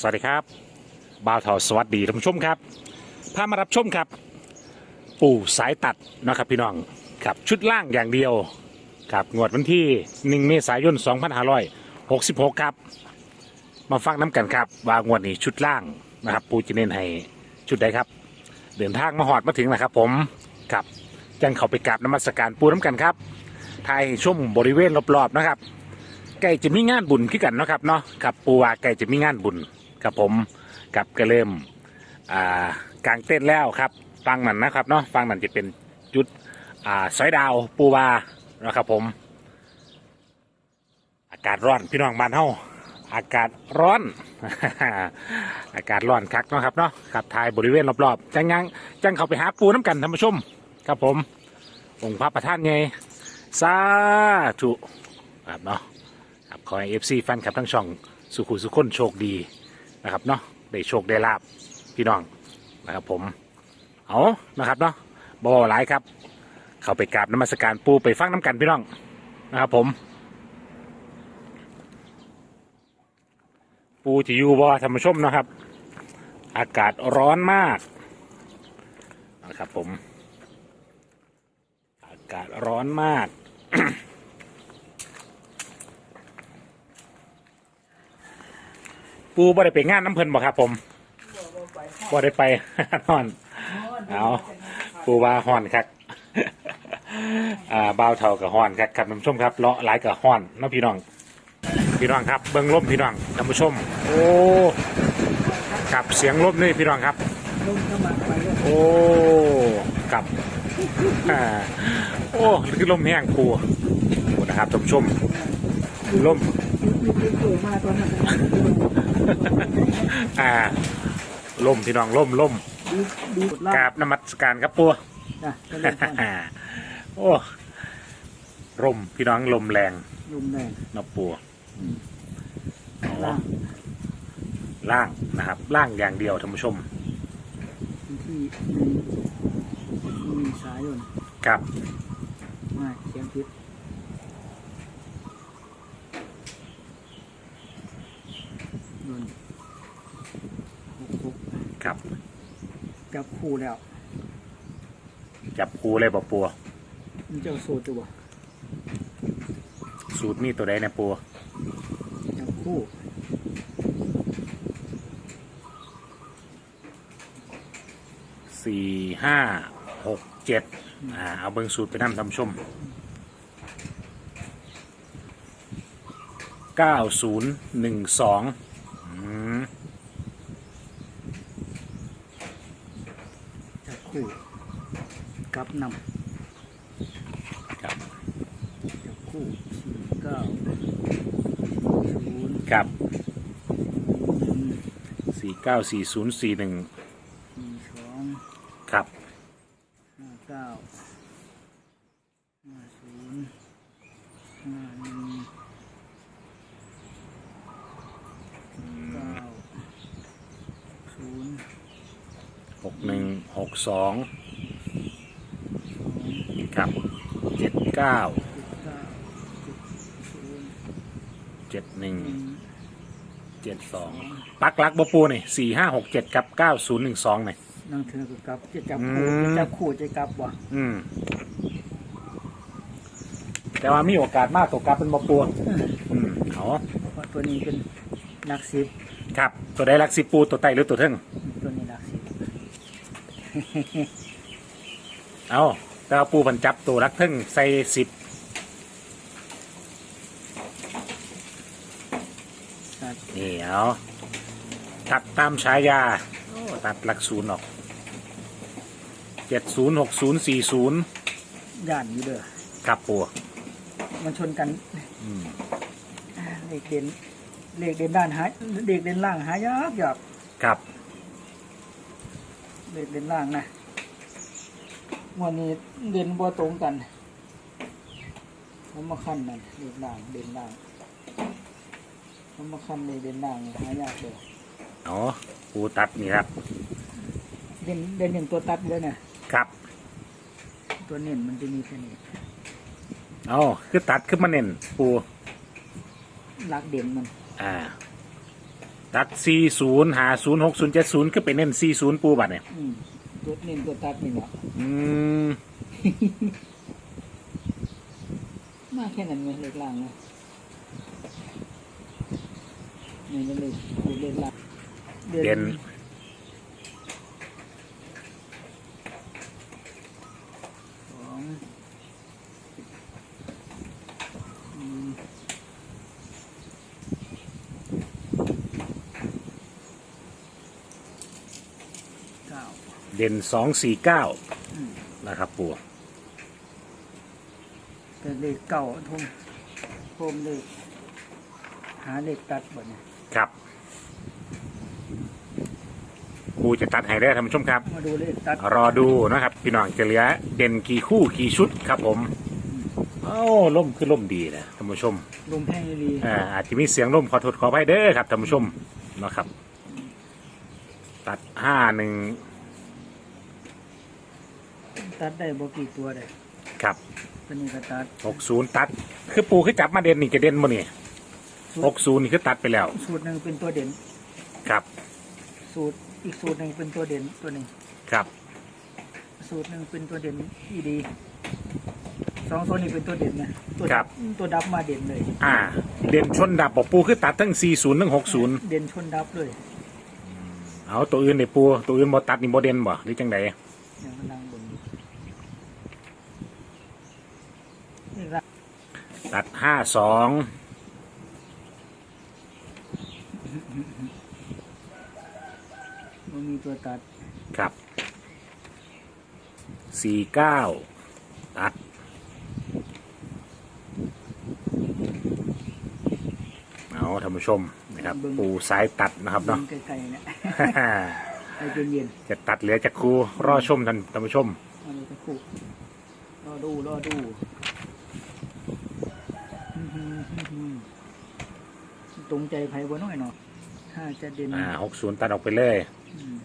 สวัสดีครับบ่าวเทาสวัสดีท่านผู้ชมครับพามารับชมครับ ปู่สายตัดนะครับพี่น้องครับชุดล่างอย่างเดียวครับงวดวันที่ 1 เมษายน 2566 ครับ มาฟังน้ำกันครับว่างวดนี้ชุดล่างนะครับ ปูจะเน้นให้ชุดใดครับ เดินทางมาหอดมาถึงนะครับ ผมครับยังเข้าไปกราบนมัสการปูน้ำกันครับไทยชมบริเวณรอบๆนะครับไก่จะมีงานบุญขึ้นกันนะครับเนาะกับปูว่าไก่จะมีงานบุญ กับผมกับกระเริ่มอ่ากลางเต้นแล้วครับฟังนั่นนะครับเนาะฟังนั่นจะเป็นจุดอ่าสอยดาวปูวานะครับผม อากาศร้อนพี่น้องบ้านเฮาอากาศร้อน อากาศร้อนคักเนาะครับเนาะขับทายบริเวณรอบๆจังยังจังเข้าไปหาปูน้ำกันท่านผู้ชมครับผมองค์พระประธานไงสาธุครับเนาะครับขอให้เอฟซีแฟนคลับทั้งช่องสุขุสุขคนโชคดี นะครับเนาะได้โชคได้ลาบพี่น้องนะครับผมเอานะครับเนาะบอหลายครับ เข้าไปกราบน้ำมัสการปูไปฟังน้ำกันพี่น้องนะครับผม ปูจะอยู่บ่ธรรมชมนะครับ อากาศร้อนมากนะครับผม อากาศร้อนมาก ปูบ่ได้ไปงานน้ำเพลินบ่ครับ ผมบ่ได้ไป นอน เอาปูว่าฮอนครับอ่าบ่าวเท่ากับฮอนครับครับท่านผู้ชมครับเลาะหลายกับฮอนเน้องพี่น้อง พี่น้องครับเบิ้งล่มพี่น้องท่านผู้ชม โอ้กับเสียงล่มนี่พี่น้องครับ โอ้กับอ่าโอ้คือลมแห้งปูนะครับท่านผู้ชมลม ยุบยุบเปิดมาตอนนั้นอ่าล่มพี่น้องล่มล่มดีดีกดล่ากราบนมัสการครับปัวนะก็เล่นกันโอ้ร่มพี่น้องลมแรงลุมแรงเนาะปัวอ๋อล่างล่างนะครับล่างอย่างเดียวท่านผู้ชมที่หนึ่งมีสายยนครับมาเสียงพิษ ยนหกหกครับ จับคู่แล้ว จับคูเลยบ่ปัวมันจะเอาโซตัวสูตรมีตัวใดนะปัวจับคู่สี่ห้าหกเจ็ดอ่าเอาเบิ้งสูตรไปนั่ท่านผู้ชมเก้าศูนย์หนึ่งสองอืม จับคู่ กับนครับำจับคู่สี่เก้าศูนย์ครับหนึ่งสี่เก้าสี่ศูนย์สี่หนึ่งสี่สองครับห้าเก้าห้าศูนย์ห้าหนึ่งเก้าศูนย์หกหนึ่งหกสอง สองครับเจ็ดเก้าเจ็ดเก้าเจ็ดศูนย์เจ็ดหนึ่งหนึ่งเจ็ดสองปักหลักบปูนี่สี่ห้าหกเจ็ดกับเก้าศูนย์หนึ่งสองนี่นั่งเธอกับกลับจะจับอืคู่มจะจับคู่จะกลับวะอืม แต่ว่ามีโอกาสมากตัวกลับเป็นบปูอืมเอาเพราะตัวนี้เป็นนักสิบครับ ตัวใดหลักสิบปูตัวไตหรือตัวเทิงตัวนี้นักสิบเอา แต่ว่าปูผันจับตัวรักเทิงใส่สิบตัดนี่เอาตัดตามฉายาโอ้ตัดหลักศูนย์ออกเจ็ดศูนย์หกศูนย์สี่ศูนย์ย่านอยู่เด้อครับปูมันชนกันอืมเลขเด่นเลขเด่นด้านหายเลขเด่นล่างหายากยากครับ เลขเด่นล่างนะ วันนี้เด่นบ่ตรงกันผมมาขั้นนั่นเลขล่างเด่นล่างผมมาขั้นเลขเด่นล่างหายากเลยเอาปูตัดนี่ครับ เด่นเด่นหนึ่งตัวตัดเลยนะครับ ตัวเน้นมันจะมีแค่นี้เอาคือตัดขึ้นมาเน้นปูลักเด่นมัน อ่า ตัดสี่ศูนย์หาศูนย์หกศูนย์เจ็ดศูนย์ก็ไปเน้นสี่ศูนย์ปูบัตเนี่ยอืม ตัวเน้นตัวตัดนี่เนาะอืมมาแค่นั้นเลยเล็กล่างนะนี่มันเลยเล็กล่างเด่น สองอืมเก้า เด่นสองสี่เก้าอืมนะครับปูแต่เลขเก่าทมทมเลขหาเลขตัดบ่เนี่ยครับ ปูจะตัดให้ได้อท่านผู้ชมครับ มาดูเลขตัดรอดูนะครับ พี่น้องจะเหลือเด่นกี่คู่กี่ชุดครับผมเอ้าล่มคือล่มดีนะท่านผู้ชม ลมแห้งดีอ่าอาจจะมีเสียงล่มขอโทษขออภัยเด้อครับท่านผู้ชมนะครับ ตัดห้าหนึ่ง ตัดได้บ่กี่ตัวได้ครับตัวนี้ก็ตัดหกศูนย์ตัด คือปูคือจับมาเด่นนี่จะเด่นบ่นี่หกศูนย์นี่คือตัดไปแล้ว สูตรหนึ่งเป็นตัวเด่น ครับ สูตรอีกสูตรหนึ่งเป็นตัวเด่นตัวหนึ่งครับ สูตรหนึ่งเป็นตัวเด่นอีดีสองตัวนี้เป็นตัวเด่นนะตัวดัตัวดับมาเด่นเลย อ่า เด่นชนดับบอกปูคือตัดทั้งสี่ศูนย์ทั้งหกศูนย์เด่นชนดับเลยเอาตัวอื่นในปูตัวอื่นบ่ตัดนี่บ่เด่นบ่หรือจังไดอย่างมันนั่งบนอยู่นี่ละ ตัดห้าสองมันมีตัวตัดครับสี่เก้าตัดเอาท่านผู้ชมนะครับ ปูสายตัดนะครับเนาะยิงไกลๆเนี่ยไอ้เย็นจะตัดเหลือจากครูรอชมท่านท่านผู้ชมๆเอาเลยตะคุรอดูรอดูอื้อหืออื้อหือ ตรงใจไผ่บ่น้อยเนาะถ้าจะเด่นอ่าหกศูนย์ตัดออกไปเลยอืม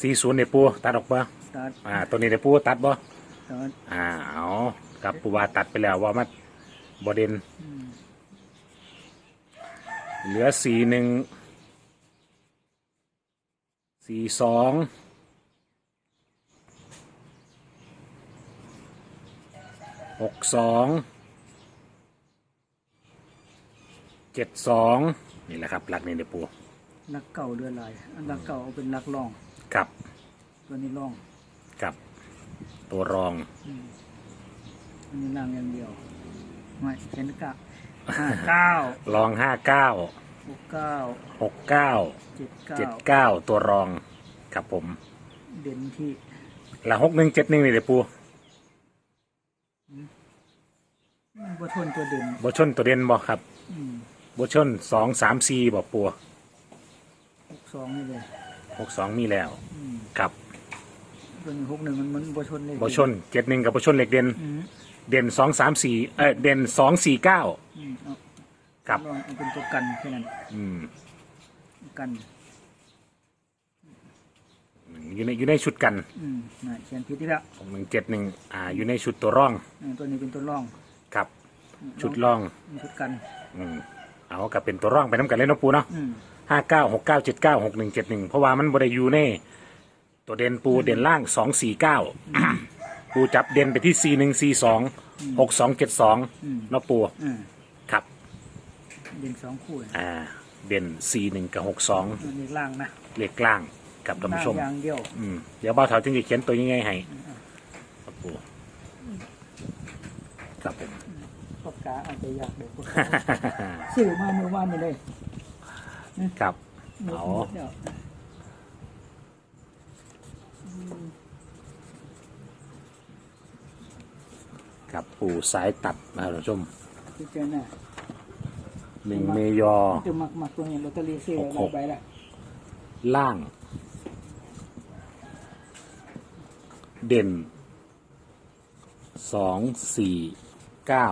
สี่ศูนย์ในปูตัดออกปะตัดอ่า ตัวนี้ในปูตัดบ่ตัดอ่าเอากับปูว่าตัดไปแล้วว่ามันบเด่นอืมเหลือสี่หนึ่งสี่สองหกสอง เจ็ดสองนี่แหละครับหลักนี่เดี๋ยวปูลักเก่าเดือนลายอันลักเก่าเอาเป็นลักรองกับตัวนี้รองกับตัวรองอืมอันนี้ล่างอย่างเดียวไม่เขียนกะห้าเก้ารองห้าเก้าหกเก้าหกเก้าเจ็ดเก้าเจ็ดเก้าตัวรองครับผมเด่นที่ละหกหนึ่งเจ็ดหนึ่งนี่เดี๋ยวปูมันบ่ทนตัวเด่นบชนตัวเด่นบ่ครับ อืม บชนสองสามสี่บ่ปูหกสองนี่เลยหกสองมีแล้วอืมครับตัวนี้หกหนึ่งมันมันบ่ชนเลยบชนเจ็ดหนึ่งกับบชนเหล็กเด่นอืมเด่นสองสามสี่เออเด่นสองสี่เก้า อืมเอาครับลองเอาเป็นตัวกันแค่นั้นอืมกันอยู่ในอยู่ในชุดกันอืมน่ะเขียนผิดที่แล้วหนึ่งเจ็ดหนึ่งอ่าอยู่ในชุดตัวร่องอืมตัวนี้เป็นตัวร่องครับ ชุดร่องอืมชุดกัน อืม เอากับเป็นตัวร่องไปน้ำกันเลยเนาะปูเนาะอืมห้าเก้าหกเก้าเจ็ดเก้าหกหนึ่งเจ็ดหนึ่งเพราะว่ามันบริยูในตัวเด่นปูเด่นล่างสองสี่เก้าปูจับเด่นไปที่สี่หนึ่งสี่สองหกสองเจ็ดสองอืมเนาะปูอืมครับเด่นสองคู่น่ะอ่าเด่นสี่หนึ่งกับหกสองอันนี้ล่างนะเลขล่างกับท่านล่างผู้ชมอย่างเดียวอืมเดี๋ยวบ่าวเถาจึงจะเขียนตัวยังไงให้ครับปูครับผม ปากกาอาจจะอยากเด็กปากกาซื้อมาเมื่อวานนี่เลยครับหมดเอาหมดแล้วครับปูสายตัดนะครับท่านผู้ชมพี่เจ้าน่ะหนึ่งเมยอจะมักมักตัวนี้ลอตเตอรี่ซื้อหกหกไปละล่าง เด่นสองสี่เก้า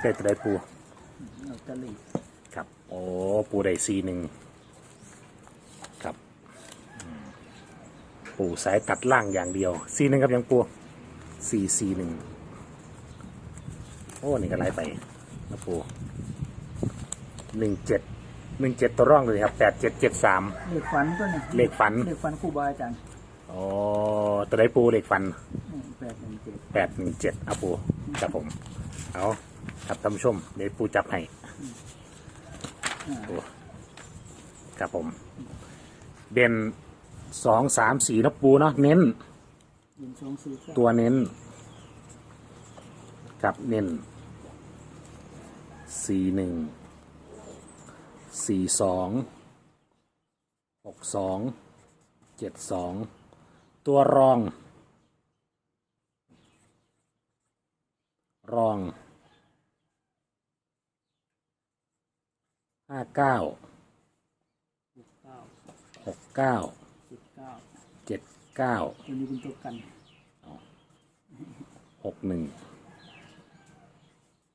ได้ตัวใดปูลอตเตอรี่ครับ โอ้ปูได้ซีหนึ่งครับอืมปูสายตัดล่างอย่างเดียวซีหนึ่งครับยังปูสี่ซีหนึ่งโอ้นี่ก็ไล่ไปนะปูหนึ่งเจ็ดหนึ่งเจ็ดตัวร่องเลยครับแปดเจ็ดเจ็ดสาม เลขฝันตัวนี้เลขฝัน เลขฝันครูบาอาจารย์อ๋อตัวได้ปูเหล็กฟันนี่แปดหนึ่งเจ็ดแปดหนึ่งเจ็ดอาปูครับผม เอา ครับท่านผู้ชมเดี๋ยวปูจับให้อ่าปูครับผม เด่นสองสามสี่นะปูเนาะเน้น หนึ่งสองสี่เก้าตัวเน้นกับเน้นสี่หนึ่งสี่สองหกสองเจ็ดสองตัวรอง รอง ห้าเก้าหกเก้าหกเก้าสิบเก้าเจ็ดเก้าตัวนี้เป็นตัวกันหกหนึ่ง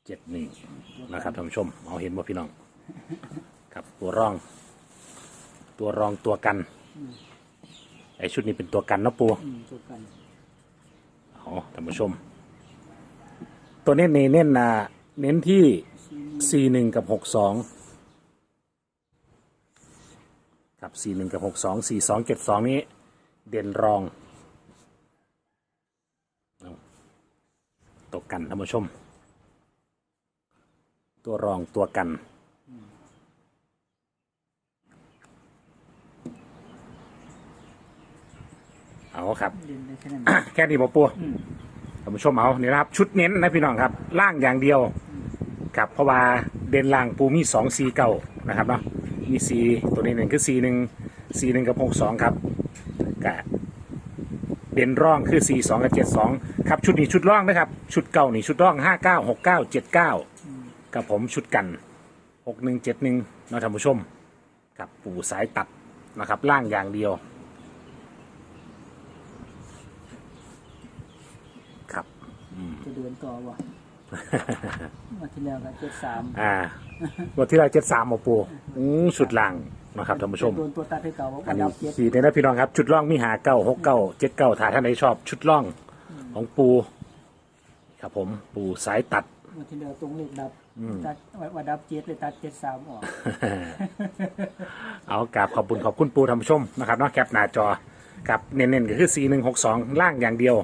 เจ็ดหนึ่งนะครับท่านผู้ชมเอาเห็นบ่พี่น้อง ครับตัวรอง ตัวรองตัวกันไอชุดนี้เป็นตัวกันเนาะปูอืมตัวกันเอท่านผู้ชม ตัวเน้นเน้นนะเน้นที่สี่หนึ่งกับหกสอง ครับสี่หนึ่งกับหกสองสี่สองเจ็ดสองนี้ เด่นรองเอาตัวกันท่านผู้ชม ตัวรองตัวกันเอาครับเรียนได้แค่นั้นแค่นี้บ่ปูอืมท่านผู้ชมเอาเนี่ยนะครับ ชุดเน้นนะพี่น้องครับ ล่างอย่างเดียว ครับเพราะว่าเด่นล่างปูมีสองสีเก่านะครับเนาะ มีสีตัวนี้หนึ่งคือสีหนึ่งสีหนึ่งกับหกสองครับกะเด่นร่องคือสีสองกับเจ็ดสองครับชุดนี้ชุดร่องนะครับ ชุดเก่านี่ชุดร่องห้าเก้าหกเก้าเจ็ดเก้ากับผมชุดกันหกหนึ่งเจ็ดหนึ่งนะท่านผู้ชมกับปูสายตัดนะครับ ล่างอย่างเดียวครับจะเดินต่อวะ มาที่แล้วก็เจ็ดสามอ่าวันที่เราเจ็ดสามมาปูอืมสุดล่างนะครับท่านผู้ชม โดนตัวตัดให้เก่าว่าอันดันี้บเจ็ดขีดเลยนะพี่น้องครับ ชุดล่องมีหาเก้าหกเก้าเจ็ดเก้าถ้าท่านใดชอบ ชุดล่องของปู ครับผมปูสายตัดมาที่แล้วตรงเลขดับตัดว่าดับเจ็ดเลยตัดเจ็ดสามออก เอากราบขอบคุณขอบคุณปูท่านผู้ชมนะครับเนาะแคปหน้าจอกับเน้นๆก็คือสี่หนึ่งหกสองล่างอย่างเดียว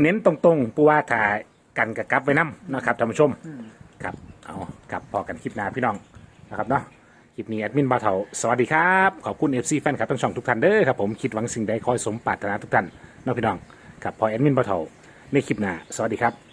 เน้นตรงๆ ปูว่าถ่าย กันกับกลับไว้น้ำนะครับท่านผู้ชมครับเอากลับพอกันคลิปหน้าพี่น้องนะครับเนาะคลิปนี้แอดมินบาเทาสวัสดีครับขอบคุณ FC แฟนครับทั้งช่องทุกท่านเด้อครับผมคิดหวังสิ่งใดคอยสมปรารถนาทุกท่านเน้องพี่น้องครับพอแอดมินบาเทาในคลิปหน้าสวัสดีครับ